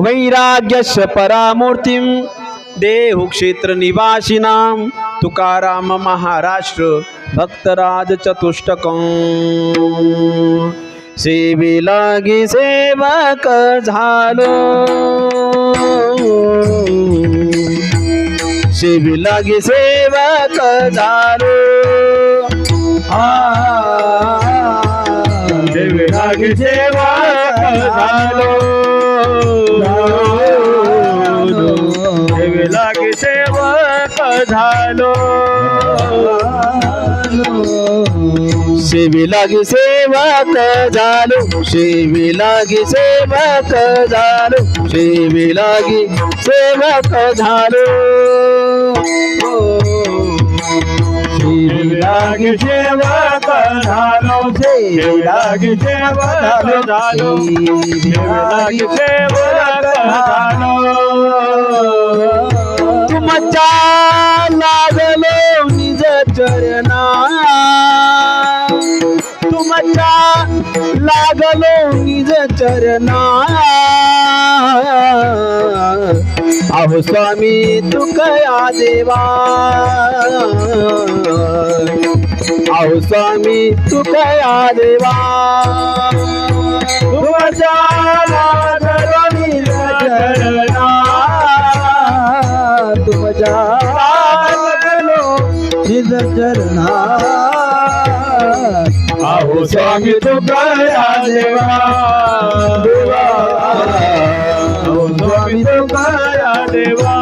वैराग्यस्य परामूर्तिं। देहु क्षेत्र निवासिनां तुकाराम महाराष्ट्र भक्तराज चतुष्टकं सेवे लागी सेवक झालो। सेवे लागी सेवक झालो। देवी लागी सेवा झालो। सेवक झालो। सेवे लागी सेवक झालो। सेवे लागी सेवक झालो। सेवे लागी सेवक झालो। देवी लागी सेवक झालो। देवी लागी लागलो निज चरणा तुमच्या लागलो निज चरणा अहो स्वामी तुकया देवा. अहो स्वामी तुकया देवा. लागलो तिज आहो स्वामी तुकारा देवा स्वामी तुकारा देवा